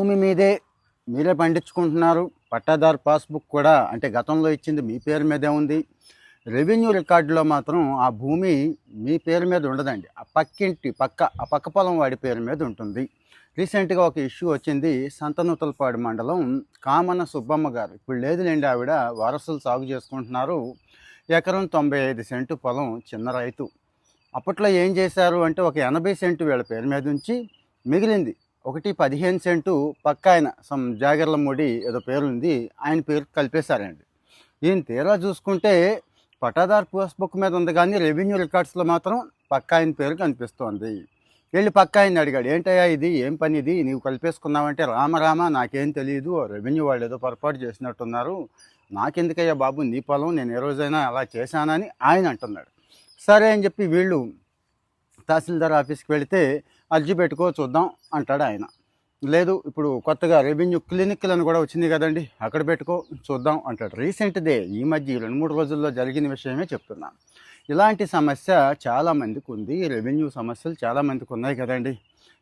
భూమి మీదే మీరే పండించుకుంటున్నారు. పట్టాదారు పాస్బుక్ కూడా అంటే గతంలో ఇచ్చింది మీ పేరు మీదే ఉంది. రెవెన్యూ రికార్డులో మాత్రం ఆ భూమి మీ పేరు మీద ఉండదండి. ఆ పక్కింటి పక్క ఆ పక్క పొలం వాడి పేరు మీద ఉంటుంది. రీసెంట్గా ఒక ఇష్యూ వచ్చింది సంతనూతలపాడు మండలం కామన సుబ్బమ్మ గారు. ఇప్పుడు లేదులేండి ఆవిడ వారసులు సాగు చేసుకుంటున్నారు. ఎకరం తొంభై ఐదు సెంటు పొలం చిన్న రైతు. అప్పట్లో ఏం చేశారు అంటే ఒక ఎనభై సెంటు వీళ్ళ పేరు మీద ఉంచి మిగిలింది. ఒకటి పదిహేను సెంటు పక్క ఆయన సమ్ జాగర్ల ముడి ఏదో పేరుంది ఆయన పేరు కలిపేశారండి. ఈయన తీరా చూసుకుంటే పటాదార్ బుక్ మీద ఉంది కానీ రెవెన్యూ రికార్డ్స్లో మాత్రం పక్క ఆయన పేరు కనిపిస్తోంది. వెళ్ళి పక్క ఆయన అడిగాడు ఏంటయ్యా ఇది? ఏం పని ఇది? నీవు కలిపేసుకున్నావంటే రామరామ నాకేం తెలియదు రెవెన్యూ వాళ్ళు ఏదో పొరపాటు చేసినట్టున్నారు. నాకెందుకయ్యా బాబు నీ పొలం నేను ఏ రోజైనా అలా చేశానని ఆయన అంటున్నాడు. సరే అని చెప్పి వీళ్ళు తహసీల్దార్ ఆఫీస్కి వెళితే అర్జీ పెట్టుకో చూద్దాం అంటాడు ఆయన. లేదు ఇప్పుడు కొత్తగా రెవెన్యూ క్లినిక్లను కూడా వచ్చింది కదండి అక్కడ పెట్టుకో చూద్దాం అంటాడు. రీసెంట్దే ఈ మధ్య రెండు మూడు రోజుల్లో జరిగిన విషయమే చెప్తున్నాను ఇలాంటి సమస్య చాలామందికి ఉంది. రెవెన్యూ సమస్యలు చాలామందికి ఉన్నాయి కదండి.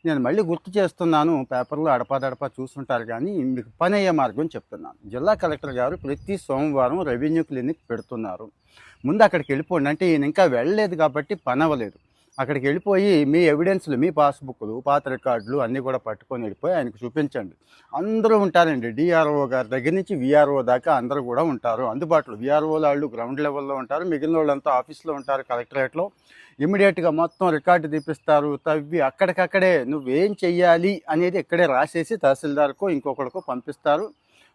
నేను మళ్ళీ గుర్తు చేస్తున్నాను పేపర్లో అడపాదడపా చూస్తుంటారు కానీ మీకు పని అయ్యే మార్గం చెప్తున్నాను. జిల్లా కలెక్టర్ గారు ప్రతి సోమవారం రెవెన్యూ క్లినిక్ పెడుతున్నారు. ముందు అక్కడికి వెళ్ళిపోండి అంటే ఈయన ఇంకా వెళ్ళలేదు కాబట్టి పని అవ్వలేదు. అక్కడికి వెళ్ళిపోయి మీ ఎవిడెన్స్లు మీ పాస్బుక్లు పాత రికార్డులు అన్నీ కూడా పట్టుకొని వెళ్ళిపోయి ఆయనకు చూపించండి. అందరూ ఉంటారండి. డిఆర్ఓ గారి దగ్గర నుంచి విఆర్ఓ దాకా అందరూ కూడా ఉంటారు. అందుబాటులో విఆర్ఓ వాళ్ళు గ్రౌండ్ లెవెల్లో ఉంటారు. మిగిలిన వాళ్ళంతా ఆఫీస్లో ఉంటారు కలెక్టరేట్లో ఇమీడియట్గా మొత్తం రికార్డు తీపిస్తారు. తవ్వి అక్కడికక్కడే నువ్వేం చెయ్యాలి అనేది ఇక్కడే రాసేసి తహసీల్దార్కు ఇంకొకరికో పంపిస్తారు.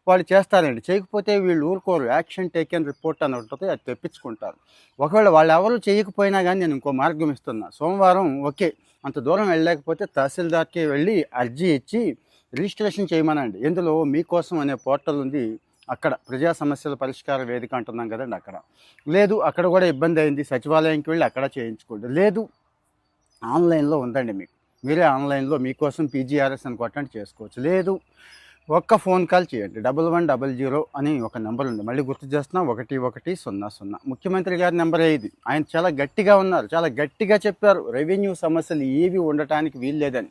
వాళ్ళు చేస్తారండి. చేయకపోతే వీళ్ళు ఊరుకోరు. యాక్షన్ టేకెన్ రిపోర్ట్ అని ఉంటుంది. అది తెప్పించుకుంటారు. ఒకవేళ వాళ్ళు ఎవరు చేయకపోయినా కానీ నేను ఇంకో మార్గం ఇస్తున్నా. సోమవారం ఓకే. అంత దూరం వెళ్ళలేకపోతే తహసీల్దార్కి వెళ్ళి అర్జీ ఇచ్చి రిజిస్ట్రేషన్ చేయమనండి. ఇందులో మీకోసం అనే పోర్టల్ ఉంది. అక్కడ ప్రజా సమస్యల పరిష్కార వేదిక అంటున్నాం కదండి అక్కడ. లేదు అక్కడ కూడా ఇబ్బంది అయింది. సచివాలయంకి వెళ్ళి అక్కడ చేయించుకోండి. లేదు ఆన్లైన్లో ఉందండి మీకు. మీరే ఆన్లైన్లో మీకోసం పీజీఆర్ఎస్ అని కొట్టండి చేసుకోవచ్చు. లేదు ఒక్క ఫోన్ కాల్ చేయండి. డబల్ వన్ డబల్ జీరో అని ఒక నెంబర్ ఉంది. మళ్ళీ గుర్తు చేస్తున్నా ఒకటి ఒకటి సున్నా సున్నా. ముఖ్యమంత్రి గారి నెంబర్ ఇది ఆయన చాలా గట్టిగా ఉన్నారు. చాలా గట్టిగా చెప్పారు. రెవెన్యూ సమస్యలు ఏవి ఉండటానికి వీల్లేదని.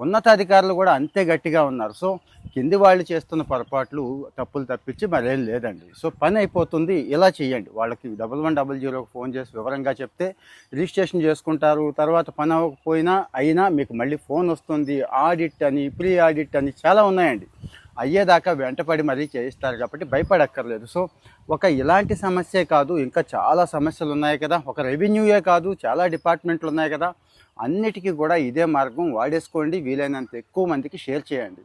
ఉన్నతాధికారులు కూడా అంతే గట్టిగా ఉన్నారు. సో కింది వాళ్ళు చేస్తున్న పొరపాట్లు తప్పులు తప్పించి మరేం లేదండి. సో పని అయిపోతుంది. ఇలా చేయండి. వాళ్ళకి డబల్ వన్ డబల్ జీరోకి ఫోన్ చేసి వివరంగా చెప్తే రిజిస్ట్రేషన్ చేసుకుంటారు. తర్వాత పని అవ్వకపోయినా అయినా మీకు మళ్ళీ ఫోన్ వస్తుంది. ఆడిట్ అని ప్రీ ఆడిట్ అని చాలా ఉన్నాయండి. అయ్యేదాకా వెంటపడి మరీ చేయిస్తారు కాబట్టి భయపడక్కర్లేదు. సో ఒక ఇలాంటి సమస్యే కాదు. ఇంకా చాలా సమస్యలు ఉన్నాయి కదా. ఒక రెవెన్యూయే కాదు. చాలా డిపార్ట్మెంట్లు ఉన్నాయి కదా. అన్నిటికీ కూడా ఇదే మార్గం వాడేసుకోండి. వీలైనంత ఎక్కువ మందికి షేర్ చేయండి.